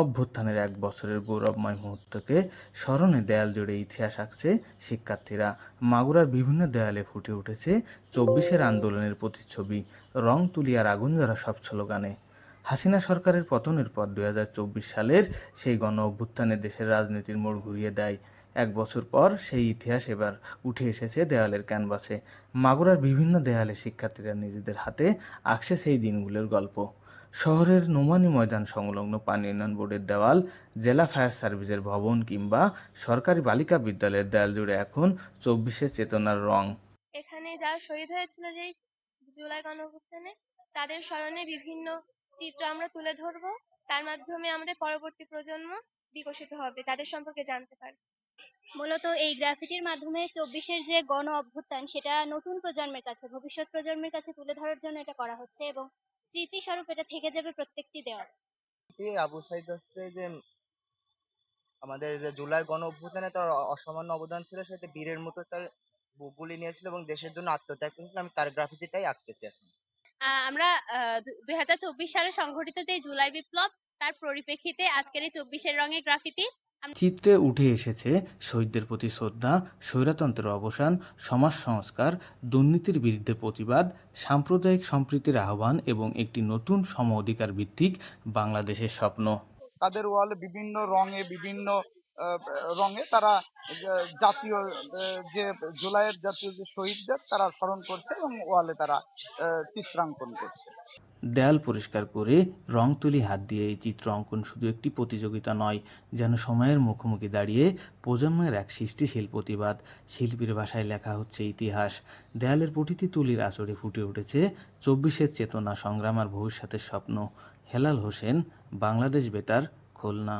অভ্যুত্থানের এক বছরের গৌরবময় মুহূর্তকে স্মরণে দেয়াল জুড়ে ইতিহাস আঁকছে শিক্ষার্থীরা। মাগুরার বিভিন্ন দেয়ালে ফুটে উঠেছে চব্বিশের আন্দোলনের প্রতিচ্ছবি, রং তুলিয়ার আগুন জ্বরা সব স্লোগানে। হাসিনা সরকারের পতনের পর দুই হাজার চব্বিশ সালের সেই গণ অভ্যুত্থানে দেশের রাজনীতির মোড় ঘুরিয়ে দেয়। এক বছর পর সেই ইতিহাস এবার উঠে এসেছে দেয়ালের ক্যানভাসে। মাগুরার বিভিন্ন দেয়ালে শিক্ষার্থীরা নিজেদের হাতে আঁকছে সেই দিনগুলোর গল্প। শহরের নোমানি ময়দান সংলগ্ন পানি উন্নয়ন বোর্ডের দেওয়াল, জেলা ফায়ার সার্ভিসের ভবন কিংবা সরকারি বালিকা বিদ্যালয়ের দেয়াল জুড়ে এখন চব্বিশের চেতনার রং। এখানে যারা শহীদ হয়েছিল যে জুলাই গণঅভ্যুত্থানে, তাদের স্মরণে বিভিন্ন চিত্র আমরা তুলে ধরবো। তার মাধ্যমে আমাদের পরবর্তী প্রজন্ম বিকশিত হবে, তাদের সম্পর্কে জানতে পারবে। মূলত এই গ্রাফিটির মাধ্যমে চব্বিশের যে গণ অভ্যুত্থান সেটা নতুন প্রজন্মের কাছে, ভবিষ্যৎ প্রজন্মের কাছে তুলে ধরার জন্য এটা করা হচ্ছে এবং স্মৃতিস্বরূপ এটা থেকে যাবে প্রত্যেকটি দেওয়াল। আবু সাইদ হচ্ছে যে আমাদের যে জুলাই গণ অভ্যুত্থানে তার অসামান্য অবদান ছিল সেটা বীরের মতো তার গুলি নিয়েছিল এবং দেশের জন্য আত্মত্যাগ করেছিল আমি তার গ্রাফিতিটাই আঁকতেছি এখন। আমরা দুই হাজার চব্বিশ সালে সংঘটিত যে জুলাই বিপ্লব তার পরিপ্রেক্ষিতে আজকের এই চব্বিশের রঙের গ্রাফিতি চিত্রে উঠে এসেছে শহীদদের প্রতি শ্রদ্ধা স্বৈরতন্ত্রের অবসান সমাজ সংস্কার দুর্নীতির বিরুদ্ধে প্রতিবাদ সাম্প্রদায়িক সম্প্রীতির আহ্বান এবং একটি নতুন সম অধিকার ভিত্তিক বাংলাদেশের স্বপ্ন। তাদের ওয়ালে বিভিন্ন রঙে বিভিন্ন রঙে তারা জাতীয়, যে জুলাইয়ের জাতীয় যে শহীদদের তারা স্মরণ করছে এবং ওয়ালে তারা চিত্রাঙ্কন করছে। দেয়াল পরিষ্কার করে রং তুলি হাত দিয়ে এই চিত্র অঙ্কন শুধু একটি প্রতিযোগিতা নয়, যেন সময়ের মুখোমুখি দাঁড়িয়ে প্রজন্মের এক সৃষ্টিশীল প্রতিবাদ। শিল্পীর ভাষায় লেখা হচ্ছে ইতিহাস। দেয়ালের প্রতিটি তুলির আচরে ফুটে উঠেছে চব্বিশের চেতনা, সংগ্রাম আর ভবিষ্যতের স্বপ্ন। হেলাল হোসেন, বাংলাদেশ বেতার, খুলনা।